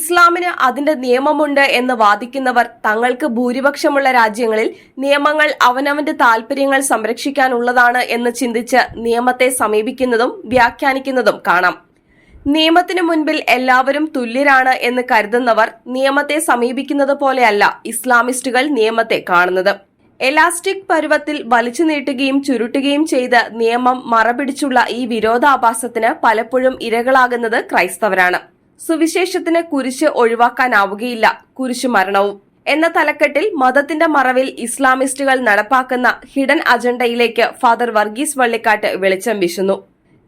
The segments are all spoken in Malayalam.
ഇസ്ലാമിന് അതിന്റെ നിയമമുണ്ട് എന്ന് വാദിക്കുന്നവർ തങ്ങൾക്ക് ഭൂരിപക്ഷമുള്ള രാജ്യങ്ങളിൽ നിയമങ്ങൾ അവനവന്റെ താൽപര്യങ്ങൾ സംരക്ഷിക്കാനുള്ളതാണ് എന്ന് ചിന്തിച്ച് നിയമത്തെ സമീപിക്കുന്നതും വ്യാഖ്യാനിക്കുന്നതും കാണാം. നിയമത്തിനു മുൻപിൽ എല്ലാവരും തുല്യരാണ് എന്ന് കരുതുന്നവർ നിയമത്തെ സമീപിക്കുന്നത് പോലെയല്ല ഇസ്ലാമിസ്റ്റുകൾ നിയമത്തെ കാണുന്നത്. എലാസ്റ്റിക് പരുവത്തിൽ വലിച്ചു നീട്ടുകയും ചുരുട്ടുകയും ചെയ്ത് നിയമം മറപിടിച്ചുള്ള ഈ വിരോധാഭാസത്തിന് പലപ്പോഴും ഇരകളാകുന്നത് ക്രൈസ്തവരാണ്. സുവിശേഷത്തിന് കുരിശ് ഒഴിവാക്കാനാവുകയില്ല. കുരിശു മരണവും. എന്ന തലക്കെട്ടിൽ മതത്തിന്റെ മറവിൽ ഇസ്ലാമിസ്റ്റുകൾ നടപ്പാക്കുന്ന ഹിഡൻ അജണ്ടയിലേക്ക് ഫാദർ വർഗീസ് വള്ളിക്കാട്ട് വെളിച്ചം വീശുന്നു.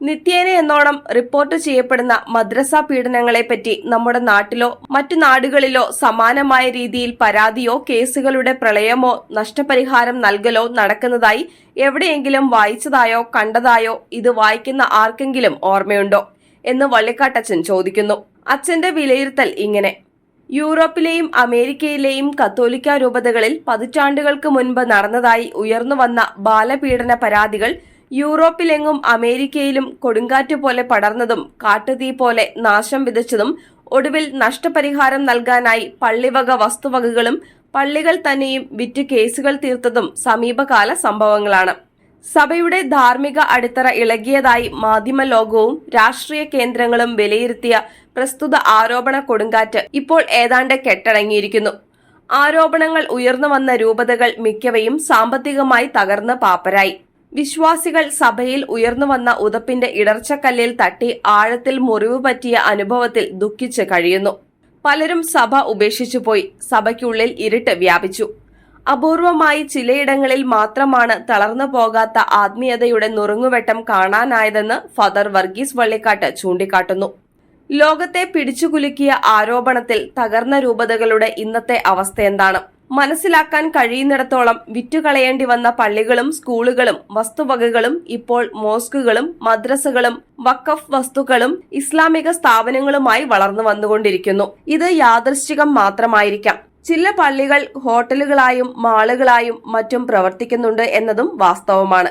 നിത്യേന എന്നോണം റിപ്പോർട്ട് ചെയ്യപ്പെടുന്ന മദ്രസ പീഡനങ്ങളെപ്പറ്റി നമ്മുടെ നാട്ടിലോ മറ്റു നാടുകളിലോ സമാനമായ രീതിയിൽ പരാതിയോ കേസുകളുടെ പ്രളയമോ നഷ്ടപരിഹാരം നൽകലോ നടക്കുന്നതായി എവിടെയെങ്കിലും വായിച്ചതായോ കണ്ടതായോ ഇത് വായിക്കുന്ന ആർക്കെങ്കിലും ഓർമ്മയുണ്ടോ? എന്ന് വള്ളിക്കാട്ടച്ഛൻ ചോദിക്കുന്നു. അച്ഛന്റെ വിലയിരുത്തൽ ഇങ്ങനെ. യൂറോപ്പിലെയും അമേരിക്കയിലെയും കത്തോലിക്ക രൂപതകളിൽ പതിറ്റാണ്ടുകൾക്ക് മുൻപ് നടന്നതായി ഉയർന്നുവന്ന ബാലപീഡന പരാതികൾ യൂറോപ്പിലെങ്ങും അമേരിക്കയിലും കൊടുങ്കാറ്റ് പോലെ പടർന്നതും കാട്ടുതീ പോലെ നാശം വിതച്ചതും ഒടുവിൽ നഷ്ടപരിഹാരം നൽകാനായി പള്ളിവക വസ്തുവകകളും പള്ളികൾ തന്നെയും വിറ്റ് കേസുകൾ തീർത്തതും സമീപകാല സംഭവങ്ങളാണ്. സഭയുടെ ധാർമ്മിക അടിത്തറ ഇളകിയതായി മാധ്യമ ലോകവും രാഷ്ട്രീയ കേന്ദ്രങ്ങളും വിലയിരുത്തിയ പ്രസ്തുത ആരോപണ കൊടുങ്കാറ്റ് ഇപ്പോൾ ഏതാണ്ട് കെട്ടടങ്ങിയിരിക്കുന്നു. ആരോപണങ്ങൾ ഉയർന്നു വന്ന രൂപതകൾ മിക്കവയും സാമ്പത്തികമായി തകർന്ന് പാപ്പരായി. വിശ്വാസികൾ സഭയിൽ ഉയർന്നു വന്ന ഉതപ്പിന്റെ ഇടർച്ചക്കല്ലിൽ തട്ടി ആഴത്തിൽ മുറിവ് പറ്റിയ അനുഭവത്തിൽ ദുഃഖിച്ച് കഴിയുന്നു. പലരും സഭ ഉപേക്ഷിച്ചുപോയി. സഭയ്ക്കുള്ളിൽ ഇരുട്ട് വ്യാപിച്ചു. അപൂർവമായി ചിലയിടങ്ങളിൽ മാത്രമാണ് തളർന്നു പോകാത്ത ആത്മീയതയുടെ നുറുങ്ങുവെട്ടം കാണാനായതെന്ന് ഫാദർ വർഗീസ് വള്ളിക്കാട്ട് ചൂണ്ടിക്കാട്ടുന്നു. ലോകത്തെ പിടിച്ചുകുലുക്കിയ ആരോപണത്തിൽ തകർന്ന രൂപതകളുടെ ഇന്നത്തെ അവസ്ഥ എന്താണ്? മനസ്സിലാക്കാൻ കഴിയുന്നിടത്തോളം വിറ്റുകളയേണ്ടി വന്ന പള്ളികളും സ്കൂളുകളും വസ്തുവകകളും ഇപ്പോൾ മോസ്കുകളും മദ്രസകളും വക്കഫ് വസ്തുക്കളും ഇസ്ലാമിക സ്ഥാപനങ്ങളുമായി വളർന്നു വന്നുകൊണ്ടിരിക്കുന്നു. ഇത് യാദൃശ്ചികം മാത്രമായിരിക്കാം. ചില പള്ളികൾ ഹോട്ടലുകളായും മാളുകളായും മറ്റും പ്രവർത്തിക്കുന്നുണ്ട് എന്നതും വാസ്തവമാണ്.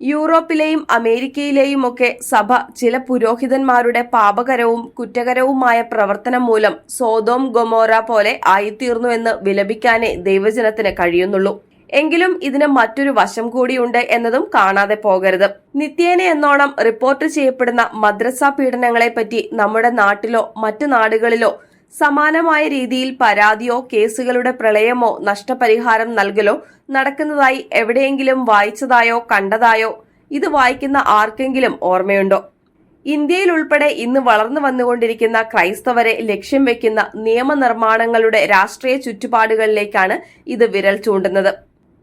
യൂറോപ്പിലെയും അമേരിക്കയിലെയും ഒക്കെ സഭ ചില പുരോഹിതന്മാരുടെ പാപകരവും കുറ്റകരവുമായ പ്രവർത്തനം മൂലം സോതോം ഗൊമോറ പോലെ ആയിത്തീർന്നു എന്ന് വിലപിക്കാനേ ദൈവജനത്തിന് കഴിയുന്നുള്ളൂ. എങ്കിലും ഇതിന് മറ്റൊരു വശം കൂടിയുണ്ട് എന്നതും കാണാതെ പോകരുത്. നിത്യേന എന്നോണം റിപ്പോർട്ട് ചെയ്യപ്പെടുന്ന മദ്രസ പീഡനങ്ങളെപ്പറ്റി നമ്മുടെ നാട്ടിലോ മറ്റു നാടുകളിലോ സമാനമായ രീതിയിൽ പരാതിയോ കേസുകളുടെ പ്രളയമോ നഷ്ടപരിഹാരം നൽകലോ നടക്കുന്നതായി എവിടെയെങ്കിലും വായിച്ചതായോ കണ്ടതായോ ഇത് വായിക്കുന്ന ആർക്കെങ്കിലും ഓർമ്മയുണ്ടോ? ഇന്ത്യയിൽ ഉൾപ്പെടെ ഇന്ന് വളർന്നു വന്നുകൊണ്ടിരിക്കുന്ന ക്രൈസ്തവരെ ലക്ഷ്യം വെക്കുന്ന നിയമനിർമ്മാണങ്ങളുടെ രാഷ്ട്രീയ ചുറ്റുപാടുകളിലേക്കാണ് ഇത് വിരൽ ചൂണ്ടുന്നത്.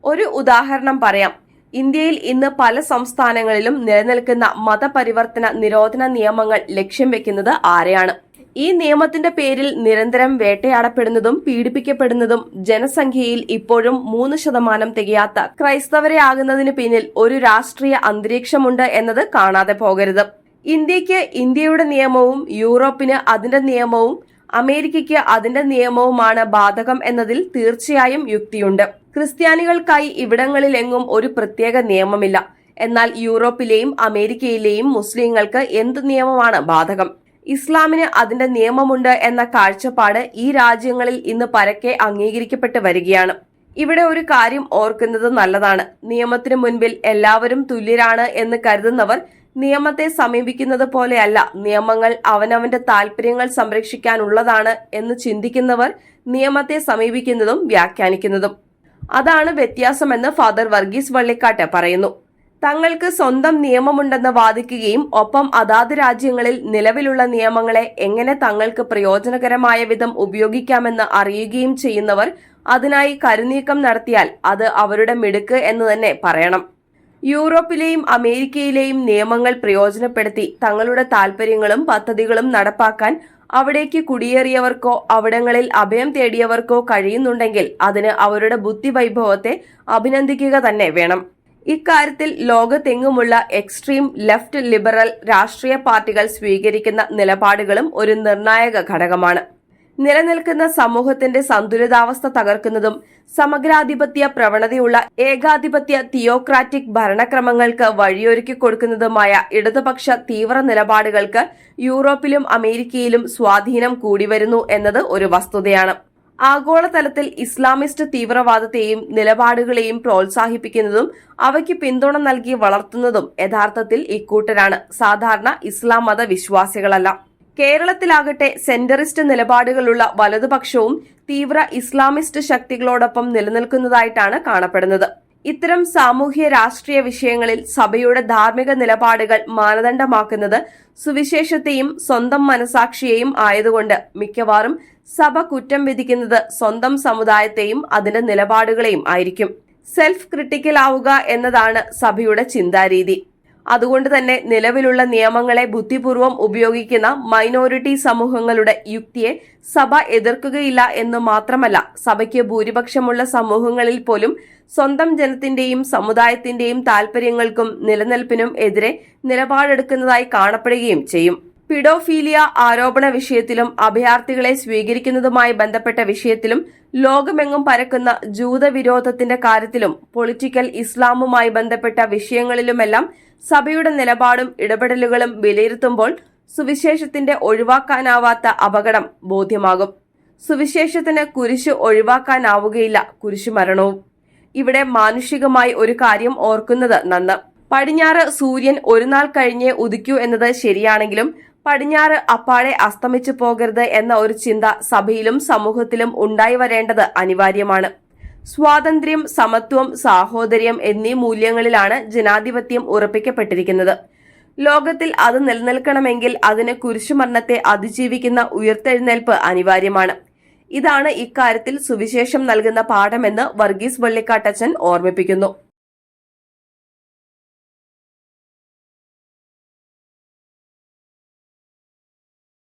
ഒരു ഉദാഹരണം പറയാം. ഇന്ത്യയിൽ ഇന്ന് പല സംസ്ഥാനങ്ങളിലും നിലനിൽക്കുന്ന മതപരിവർത്തന നിരോധന നിയമങ്ങൾ ലക്ഷ്യം വെക്കുന്നത് ആരെയാണ്? ഈ നിയമത്തിന്റെ പേരിൽ നിരന്തരം വേട്ടയാടപ്പെടുന്നതും പീഡിപ്പിക്കപ്പെടുന്നതും ജനസംഖ്യയിൽ ഇപ്പോഴും മൂന്ന് ശതമാനം തികയാത്ത ക്രൈസ്തവരെ ആകുന്നതിന് പിന്നിൽ ഒരു രാഷ്ട്രീയ അന്തരീക്ഷമുണ്ട് എന്നത് കാണാതെ പോകരുത്. ഇന്ത്യയ്ക്ക് ഇന്ത്യയുടെ നിയമവും യൂറോപ്പിന് അതിന്റെ നിയമവും അമേരിക്കയ്ക്ക് അതിന്റെ നിയമവുമാണ് ബാധകം എന്നതിൽ തീർച്ചയായും യുക്തിയുണ്ട്. ക്രിസ്ത്യാനികൾക്കായി ഇവിടങ്ങളിലെങ്ങും ഒരു പ്രത്യേക നിയമമില്ല. എന്നാൽ യൂറോപ്പിലെയും അമേരിക്കയിലെയും മുസ്ലിങ്ങൾക്ക് എന്ത് നിയമമാണ് ബാധകം? ഇസ്ലാമിന് അതിന്റെ നിയമമുണ്ട് എന്ന കാഴ്ചപ്പാട് ഈ രാജ്യങ്ങളിൽ ഇന്ന് പരക്കെ അംഗീകരിക്കപ്പെട്ട് വരികയാണ്. ഇവിടെ ഒരു കാര്യം ഓർക്കുന്നത് നല്ലതാണ്. നിയമത്തിന് മുൻപിൽ എല്ലാവരും തുല്യരാണ് എന്ന് കരുതുന്നവർ നിയമത്തെ സമീപിക്കുന്നത് പോലെയല്ല നിയമങ്ങൾ അവനവന്റെ താല്പര്യങ്ങൾ സംരക്ഷിക്കാനുള്ളതാണ് എന്ന് ചിന്തിക്കുന്നവർ നിയമത്തെ സമീപിക്കുന്നതും വ്യാഖ്യാനിക്കുന്നതും. അതാണ് വ്യത്യാസമെന്ന് ഫാദർ വർഗീസ് വള്ളിക്കാട്ട് പറയുന്നു. തങ്ങൾക്ക് സ്വന്തം നിയമമുണ്ടെന്ന് വാദിക്കുകയും ഒപ്പം അതാത് രാജ്യങ്ങളിൽ നിലവിലുള്ള നിയമങ്ങളെ എങ്ങനെ തങ്ങൾക്ക് പ്രയോജനകരമായ വിധം ഉപയോഗിക്കാമെന്ന് അറിയുകയും ചെയ്യുന്നവർ അതിനായി കരുനീക്കം നടത്തിയാൽ അത് അവരുടെ മിടുക്ക് എന്ന് തന്നെ പറയണം. യൂറോപ്പിലെയും അമേരിക്കയിലെയും നിയമങ്ങൾ പ്രയോജനപ്പെടുത്തി തങ്ങളുടെ താൽപര്യങ്ങളും പദ്ധതികളും നടപ്പാക്കാൻ അവിടേക്ക് കുടിയേറിയവർക്കോ അവിടങ്ങളിൽ അഭയം തേടിയവർക്കോ കഴിയുന്നുണ്ടെങ്കിൽ അതിന് അവരുടെ ബുദ്ധിവൈഭവത്തെ അഭിനന്ദിക്കുക തന്നെ വേണം. ഇക്കാര്യത്തിൽ ലോകത്തെങ്ങുമുള്ള എക്സ്ട്രീം ലെഫ്റ്റ് ലിബറൽ രാഷ്ട്രീയ പാർട്ടികൾ സ്വീകരിക്കുന്ന നിലപാടുകളും ഒരു നിർണായക ഘടകമാണ്. നിലനിൽക്കുന്ന സമൂഹത്തിന്റെ സന്തുലിതാവസ്ഥ തകർക്കുന്നതും സമഗ്രാധിപത്യ പ്രവണതയുള്ള ഏകാധിപത്യ തിയോക്രാറ്റിക് ഭരണക്രമങ്ങൾക്ക് വഴിയൊരുക്കി കൊടുക്കുന്നതുമായ ഇടതുപക്ഷ തീവ്ര നിലപാടുകൾക്ക് യൂറോപ്പിലും അമേരിക്കയിലും സ്വാധീനം കൂടിവരുന്നു എന്നത് ഒരു വസ്തുതയാണ്. ആഗോളതലത്തിൽ ഇസ്ലാമിസ്റ്റ് തീവ്രവാദത്തെയും നിലപാടുകളെയും പ്രോത്സാഹിപ്പിക്കുന്നതും അവയ്ക്ക് പിന്തുണ നൽകി വളർത്തുന്നതും യഥാർത്ഥത്തിൽ ഇക്കൂട്ടരാണ്. സാധാരണ ഇസ്ലാം മത വിശ്വാസികളല്ല. കേരളത്തിലാകട്ടെ സെന്ററിസ്റ്റ് നിലപാടുകളുള്ള വലതുപക്ഷവും തീവ്ര ഇസ്ലാമിസ്റ്റ് ശക്തികളോടൊപ്പം നിലനിൽക്കുന്നതായിട്ടാണ് കാണപ്പെടുന്നത്. ഇത്തരം സാമൂഹ്യ രാഷ്ട്രീയ വിഷയങ്ങളിൽ സഭയുടെ ധാർമ്മിക നിലപാടുകൾ മാനദണ്ഡമാക്കുന്നത് സുവിശേഷത്തെയും സ്വന്തം മനസാക്ഷിയെയും ആയതുകൊണ്ട് മിക്കവാറും സഭ കുറ്റം വിധിക്കുന്നത് സ്വന്തം സമുദായത്തെയും അതിന്റെ നിലപാടുകളെയും ആയിരിക്കും. സെൽഫ് ക്രിട്ടിക്കൽ ആവുക എന്നതാണ് സഭയുടെ ചിന്താരീതി. അതുകൊണ്ട് തന്നെ നിലവിലുള്ള നിയമങ്ങളെ ബുദ്ധിപൂർവം ഉപയോഗിക്കുന്ന മൈനോറിറ്റി സമൂഹങ്ങളുടെ യുക്തിയെ സഭ എതിർക്കുകയില്ല എന്ന് മാത്രമല്ല സഭയ്ക്ക് ഭൂരിപക്ഷമുള്ള സമൂഹങ്ങളിൽ പോലും സ്വന്തം ജനത്തിന്റെയും സമുദായത്തിന്റെയും താൽപര്യങ്ങൾക്കും നിലനിൽപ്പിനും എതിരെ നിലപാടെടുക്കുന്നതായി കാണപ്പെടുകയും ചെയ്യും. പിഡോഫീലിയ ആരോപണ വിഷയത്തിലും അഭയാർത്ഥികളെ സ്വീകരിക്കുന്നതുമായി ബന്ധപ്പെട്ട വിഷയത്തിലും ലോകമെങ്ങും പരക്കുന്ന ജൂതവിരോധത്തിന്റെ കാര്യത്തിലും പൊളിറ്റിക്കൽ ഇസ്ലാമുമായി ബന്ധപ്പെട്ട വിഷയങ്ങളിലുമെല്ലാം സഭയുടെ നിലപാടും ഇടപെടലുകളും വിലയിരുത്തുമ്പോൾ സുവിശേഷത്തിന്റെ ഒഴിവാക്കാനാവാത്ത അപകടം ബോധ്യമാകും. സുവിശേഷത്തിന് കുരിശ് ഒഴിവാക്കാനാവുകയില്ല കുരിശുമരണവും ഇവിടെ മാനുഷികമായി ഒരു കാര്യം ഓർക്കുന്നത് നന്ന്. പടിഞ്ഞാറ് സൂര്യൻ ഒരു നാൾ കഴിഞ്ഞേ ഉദിക്കൂ എന്നത് ശരിയാണെങ്കിലും പടിഞ്ഞാറ് അപ്പാടെ അസ്തമിച്ചു പോകരുത് എന്ന ഒരു ചിന്ത സഭയിലും സമൂഹത്തിലും ഉണ്ടായി വരേണ്ടത് അനിവാര്യമാണ്. സ്വാതന്ത്ര്യം സമത്വം സാഹോദര്യം എന്നീ മൂല്യങ്ങളിലാണ് ജനാധിപത്യം ഉറപ്പിക്കപ്പെട്ടിരിക്കുന്നത്. ലോകത്തിൽ അത് നിലനിൽക്കണമെങ്കിൽ അതിന് കുരിശുമരണത്തെ അതിജീവിക്കുന്ന ഉയർത്തെഴുന്നേൽപ്പ് അനിവാര്യമാണ്. ഇതാണ് ഇക്കാര്യത്തിൽ സുവിശേഷം നൽകുന്ന പാഠമെന്ന് വർഗീസ് വള്ളിക്കാട്ടച്ചൻ ഓർമ്മിപ്പിക്കുന്നു.